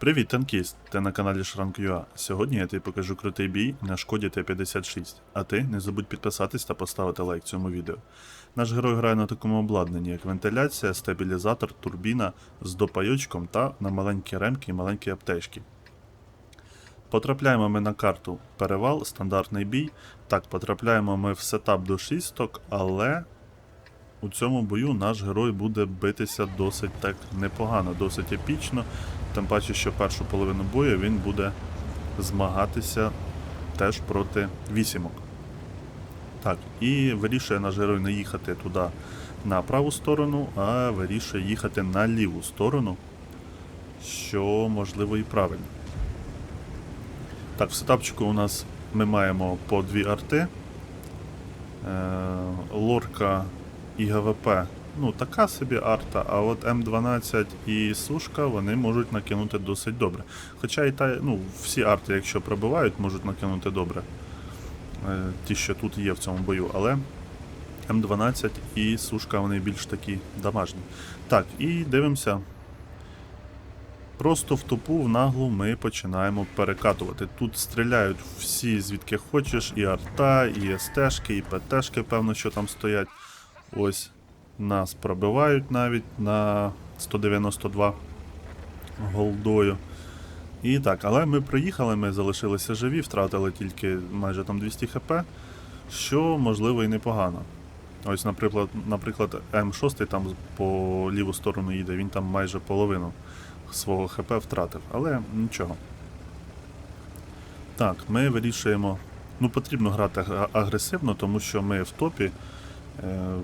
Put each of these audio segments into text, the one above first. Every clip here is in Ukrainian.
Привіт, танкіст! Ти на каналі Шранк.ua. Сьогодні я тобі покажу крутий бій на шкоді Т-56. А ти не забудь підписатись та поставити лайк цьому відео. Наш герой грає на такому обладнанні, як вентиляція, стабілізатор, турбіна з допайочком та на маленькі ремки і маленькі аптечки. Потрапляємо ми на карту перевал, стандартний бій. Так, потрапляємо ми в сетап до шісток, але у цьому бою наш герой буде битися досить так непогано, досить епічно. Тим паче, що першу половину бою він буде змагатися теж проти вісімок. Так, і вирішує наш герой не їхати туди на праву сторону, а вирішує їхати на ліву сторону, що можливо і правильно. Так, в сетапчику у нас ми маємо по дві арти. Е, лорка і ГВП. Ну, така собі арта, а от М12 і Сушка вони можуть накинути досить добре. Хоча і та, ну, всі арти, якщо пробивають, можуть накинути добре. Е, ті, що тут є в цьому бою, але М12 і Сушка вони більш такі дамажні. Так, і дивимося. Просто в тупу в наглу ми починаємо перекатувати. Тут стріляють всі звідки хочеш, і арта, і СТшки, і ПТшки, певно, що там стоять. Ось нас пробивають навіть на 192 голдою. І так, але ми приїхали, ми залишилися живі, втратили тільки майже там 200 хп, що можливо і непогано. Ось, наприклад, наприклад, М6 там по ліву сторону їде, він там майже половину свого ХП втратив, але нічого. Так, ми вирішуємо. Ну, потрібно грати агресивно, тому що ми в топі е,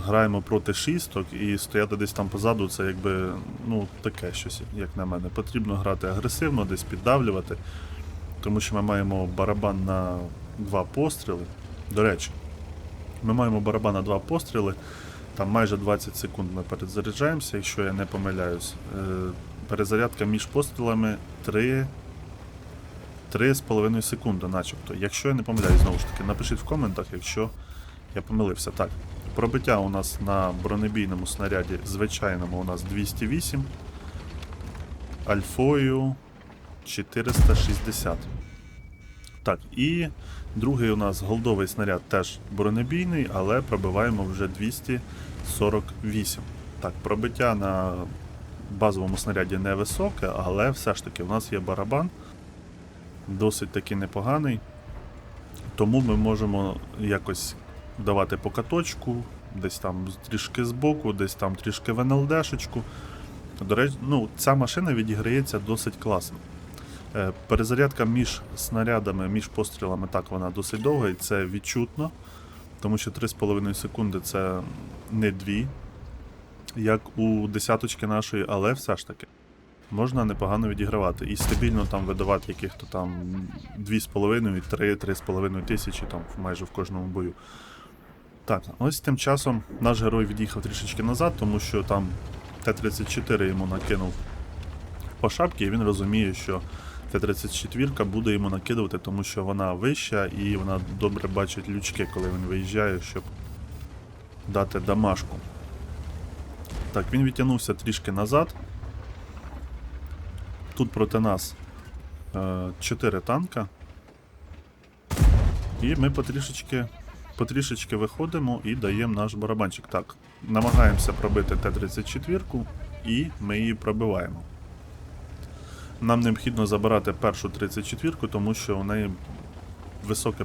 граємо проти шісток і стояти десь там позаду, це якби ну, таке щось, як на мене. Потрібно грати агресивно, десь піддавлювати, тому що ми маємо барабан на два постріли. До речі, ми маємо барабан на два постріли. Там майже 20 секунд ми перезаряджаємося, якщо я не помиляюсь. Е, перезарядка між пострілами 3. 3,5 секунди, начебто. Якщо я не помиляюсь, знову ж таки, напишіть в коментах, якщо я помилився. Так, пробиття у нас на бронебійному снаряді звичайному у нас 208. Альфою 460. Так, і другий у нас голдовий снаряд теж бронебійний, але пробиваємо вже 248. Так, пробиття на базовому снаряді невисоке, але все ж таки у нас є барабан. Досить таки непоганий. Тому ми можемо якось давати по каточку, десь там трішки збоку, десь там трішки в НЛДшечку. До речі, ну, ця машина відіграється досить класно. Е, Перезарядка між снарядами, між пострілами, так вона досить довга, і це відчутно, тому що 3,5 секунди це не 2, як у десяточки нашої, але все ж таки можна непогано відігравати і стабільно там видавати яких-то там 2,5, 3, 3,5 тисячі там майже в кожному бою. Так, ось тим часом наш герой від'їхав трішечки назад, тому що там Т-34 йому накинув по шапці, і він розуміє, що Т-34 буде йому накидувати, тому що вона вища і вона добре бачить лючки, коли він виїжджає, щоб дати дамашку. Так, він відтягнувся трішки назад. Тут проти нас 4 танка. І ми потрішечки, потрішечки виходимо і даємо наш барабанчик. Так, намагаємося пробити Т-34 і ми її пробиваємо. Нам необхідно забирати першу 34, тому що у неї високе,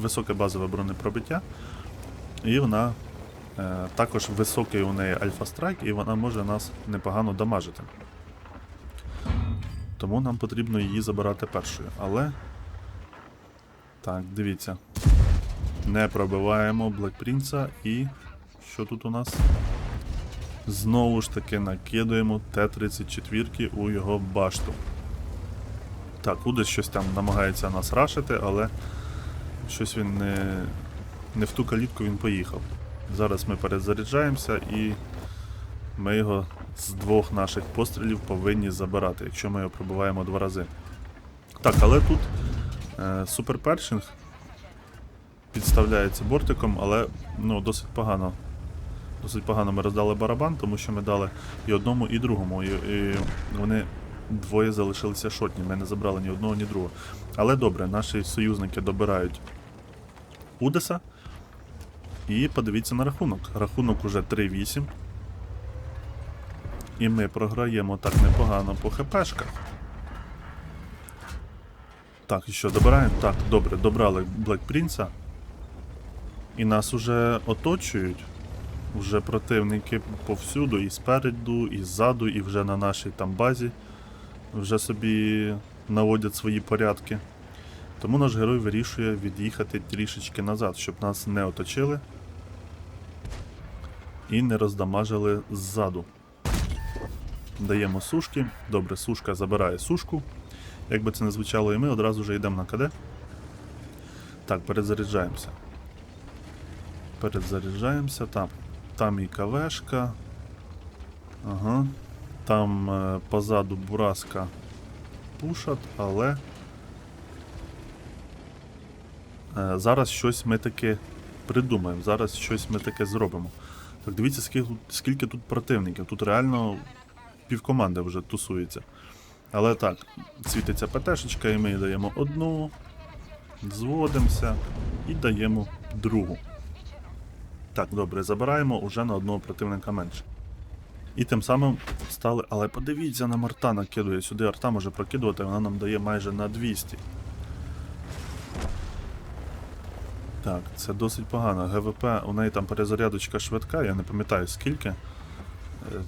високе базове бронепробиття. І вона е, також високий у неї альфа-страйк, і вона може нас непогано дамажити. Тому нам потрібно її забирати першою. Але. Так, дивіться. Не пробиваємо Блекпрінца і. Що тут у нас? Знову ж таки накидуємо Т-34 у його башту. Так, Удес щось там намагається нас рашити, але щось він не, не в ту калітку він поїхав. Зараз ми перезаряджаємося і ми його з двох наших пострілів повинні забирати, якщо ми його пробиваємо два рази. Так, але тут е, суперпершинг підставляється бортиком, але ну, досить погано. Досить погано ми роздали барабан, тому що ми дали і одному, і другому. І, і вони двоє залишилися шотні. Ми не забрали ні одного, ні другого. Але добре, наші союзники добирають Удеса. І подивіться на рахунок. Рахунок уже 3-8. І ми програємо так непогано по ХПшках. Так, і що, добираємо? Так, добре, добрали Блек Принца. І нас уже оточують. Уже противники повсюду, і спереду, і ззаду, і вже на нашій там базі. Вже собі наводять свої порядки. Тому наш герой вирішує від'їхати трішечки назад, щоб нас не оточили і не роздамажили ззаду. Даємо сушки. Добре, сушка забирає сушку. Як би це не звучало, і ми одразу вже йдемо на КД. Так, перезаряджаємося. Перезаряджаємося. Там, там і КВшка. Ага. Там е, позаду бураска пушат, але. Е, зараз щось ми таке придумаємо. Зараз щось ми таке зробимо. Так, дивіться, скільки, скільки тут противників. Тут реально півкоманди вже тусується. Але так, світиться ПТшечка, і ми даємо одну, зводимося і даємо другу. Так, добре, забираємо уже на одного противника менше. І тим самим стали. Але подивіться, нам арта накидує. Сюди арта може прокидувати, вона нам дає майже на 200. Так, це досить погано. ГВП, у неї там перезарядочка швидка, я не пам'ятаю скільки. Е,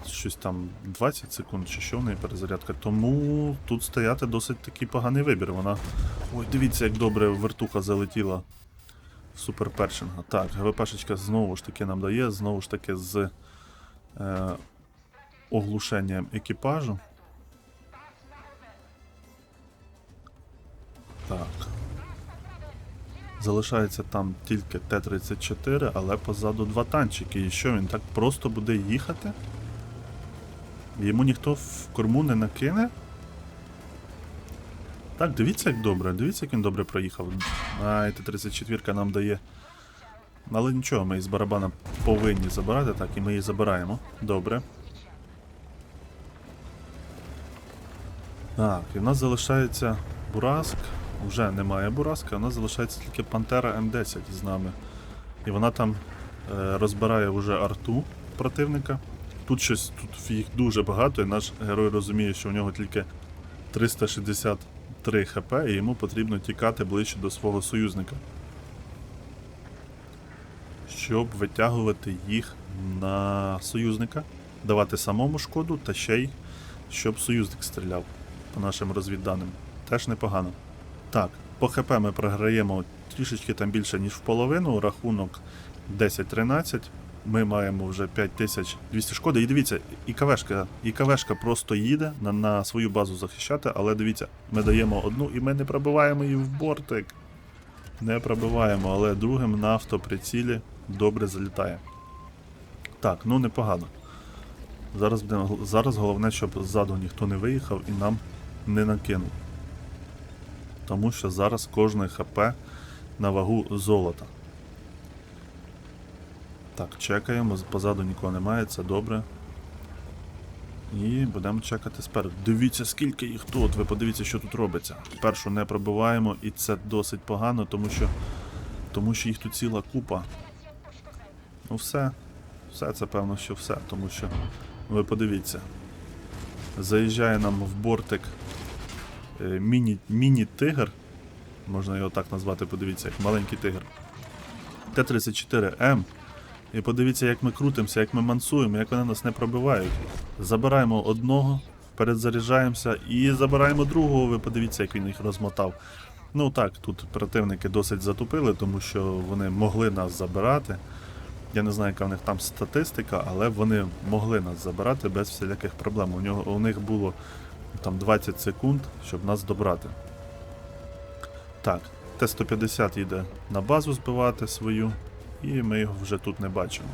Щось там 20 секунд чи що в неї перезарядка. Тому тут стояти досить такий поганий вибір. Вона. Ой, дивіться, як добре вертуха залетіла в суперпершинга. Так, ГВПшечка знову ж таки нам дає, знову ж таки з е, оглушенням екіпажу. Так. Залишається там тільки Т-34, але позаду два танчики. І що він так просто буде їхати? Йому ніхто в корму не накине? Так, дивіться, як добре, дивіться, як він добре проїхав. Ай, Т-34 нам дає. Але нічого, ми із барабана повинні забирати, так, і ми її забираємо. Добре. Так, і в нас залишається Бураск. Вже немає Бураска, у нас залишається тільки Пантера М10 з нами. І вона там е, розбирає вже арту противника. Тут щось, тут їх дуже багато, і наш герой розуміє, що у нього тільки 363 хп, і йому потрібно тікати ближче до свого союзника. Щоб витягувати їх на союзника, давати самому шкоду, та ще й щоб союзник стріляв по нашим розвідданим. Теж непогано. Так, по ХП ми програємо трішечки там більше, ніж в половину. Рахунок 10-13. Ми маємо вже 5200 шкоди. І дивіться, і КВшка, і КВшка просто їде на, на свою базу захищати, але дивіться, ми даємо одну і ми не пробиваємо її в бортик. Не пробиваємо, але другим на автоприцілі добре залітає. Так, ну непогано. Зараз, зараз головне, щоб ззаду ніхто не виїхав і нам не накинув. Тому що зараз кожне ХП на вагу золота. Так, чекаємо, позаду нікого немає, це добре. І будемо чекати спереду. Дивіться, скільки їх тут. Ви подивіться, що тут робиться. Першу не пробиваємо, і це досить погано, тому що тому що їх тут ціла купа. Ну все. Все це певно, що все, тому що ви подивіться. Заїжджає нам в бортик е, міні, міні-тигр. Можна його так назвати, подивіться, як маленький тигр. Т-34М. І подивіться, як ми крутимося, як ми мансуємо, як вони нас не пробивають. Забираємо одного, перезаряджаємося і забираємо другого. Ви подивіться, як він їх розмотав. Ну так, тут противники досить затупили, тому що вони могли нас забирати. Я не знаю, яка в них там статистика, але вони могли нас забирати без всіляких проблем. У, нього, у них було там 20 секунд, щоб нас добрати. Так, Т-150 йде на базу збивати свою, і ми його вже тут не бачимо.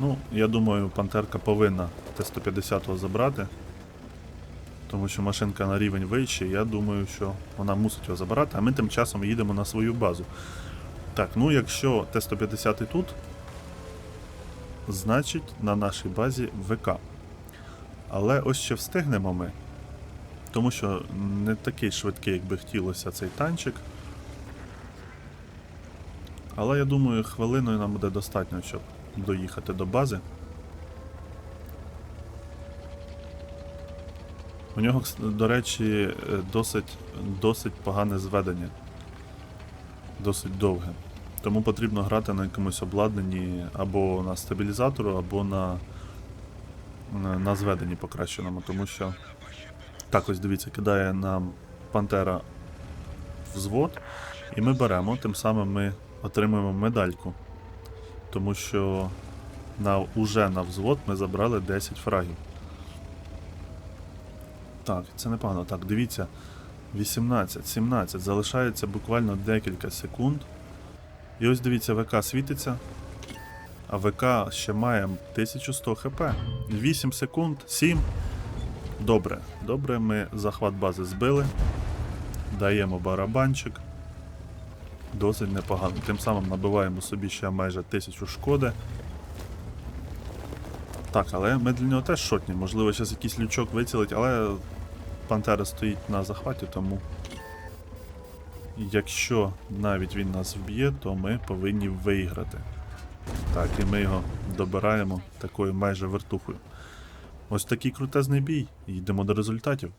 Ну, я думаю, Пантерка повинна Т-150 забрати. Тому що машинка на рівень вищий, я думаю, що вона мусить його забирати, а ми тим часом їдемо на свою базу. Так, ну якщо Т-150 тут, значить на нашій базі ВК. Але ось ще встигнемо ми. Тому що не такий швидкий, як би хотілося цей танчик. Але я думаю, хвилиною нам буде достатньо, щоб доїхати до бази. У нього, до речі, е, досить, досить погане зведення. Досить довге. Тому потрібно грати на якомусь обладнанні або на стабілізатору, або на, на, на зведенні покращеному, тому що. Так, ось дивіться, кидає нам Пантера взвод, і ми беремо, тим самим ми отримуємо медальку. Тому що на, уже на взвод ми забрали 10 фрагів. Так, це непогано. Так, дивіться. 18, 17. Залишається буквально декілька секунд. І ось дивіться, ВК світиться. А ВК ще має 1100 хп. 8 секунд, 7. Добре. Добре, ми захват бази збили. Даємо барабанчик. Досить непогано. Тим самим набиваємо собі ще майже 1000 шкоди. Так, але ми для нього теж шотні. Можливо, зараз якийсь лючок вицілить, але Пантера стоїть на захваті, тому якщо навіть він нас вб'є, то ми повинні виграти. Так, і ми його добираємо такою майже вертухою. Ось такий крутезний бій. Йдемо до результатів.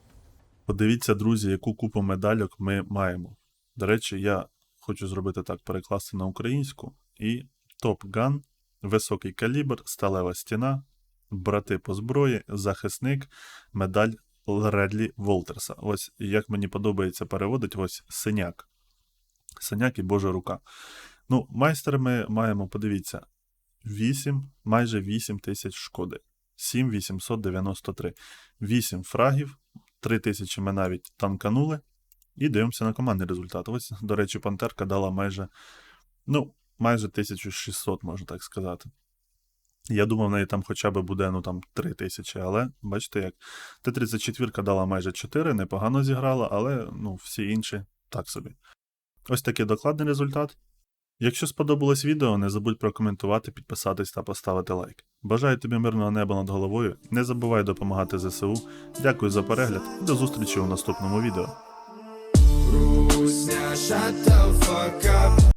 Подивіться, друзі, яку купу медальок ми маємо. До речі, я хочу зробити так, перекласти на українську. І Top Gun, високий калібр, сталева стіна, брати по зброї, захисник, медаль Редлі Волтерса. Ось як мені подобається переводить, ось синяк. Синяк і Божа рука. Ну, майстер ми маємо, подивіться, 8, майже 8 тисяч шкоди. 7893. 8 фрагів, 3000 ми навіть танканули. І дивимося на командний результат. Ось, до речі, Пантерка дала майже, ну, майже 1600, можна так сказати. Я думав, в неї там хоча б буде ну, там, 3000, але бачите як. Т-34 дала майже 4, непогано зіграла, але ну, всі інші так собі. Ось такий докладний результат. Якщо сподобалось відео, не забудь прокоментувати, підписатись та поставити лайк. Бажаю тобі мирного неба над головою. Не забувай допомагати ЗСУ. Дякую за перегляд і до зустрічі у наступному відео. Shut the fuck up.